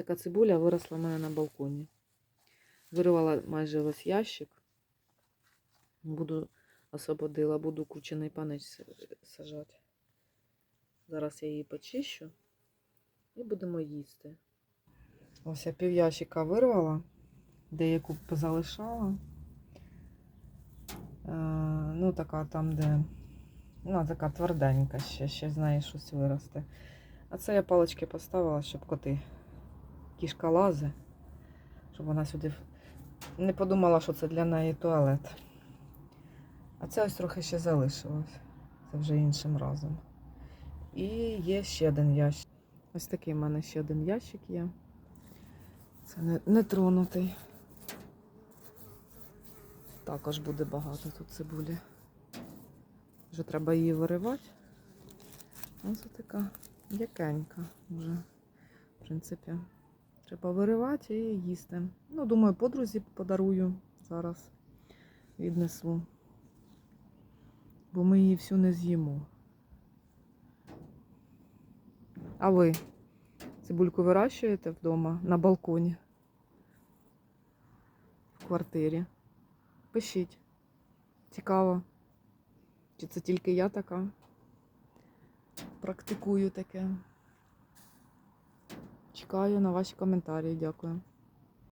така цибуля виросла в мене на балконі. Вирвала майже весь ящик. Буду освободила, буду кучений панич сажати. Зараз я її почищу і будемо їсти. Ось я пів ящика вирвала, деяку позалишала. Е, ну, така там, де. Ну, така тверденька ще, ще знає, щось виросте. А це я палички поставила, щоб коти. Кішка лазе, щоб вона сюди не подумала, що це для неї туалет. А це ось трохи ще залишилось. Це вже іншим разом. І є ще один ящик. Ось такий в мене ще один ящик є. Це не, не тронутий. Також буде багато тут цибулі. Вже треба її виривати. Ось така м'якенька вже. В принципі, треба виривати і їсти. Ну, думаю, подрузі подарую зараз. Віднесу. Бо ми її всю не з'їмо. А ви цибульку вирощуєте вдома на балконі? В квартирі? Пишіть. Цікаво. Чи це тільки я така? Практикую таке. Чекаю на ваші коментарі. Дякую.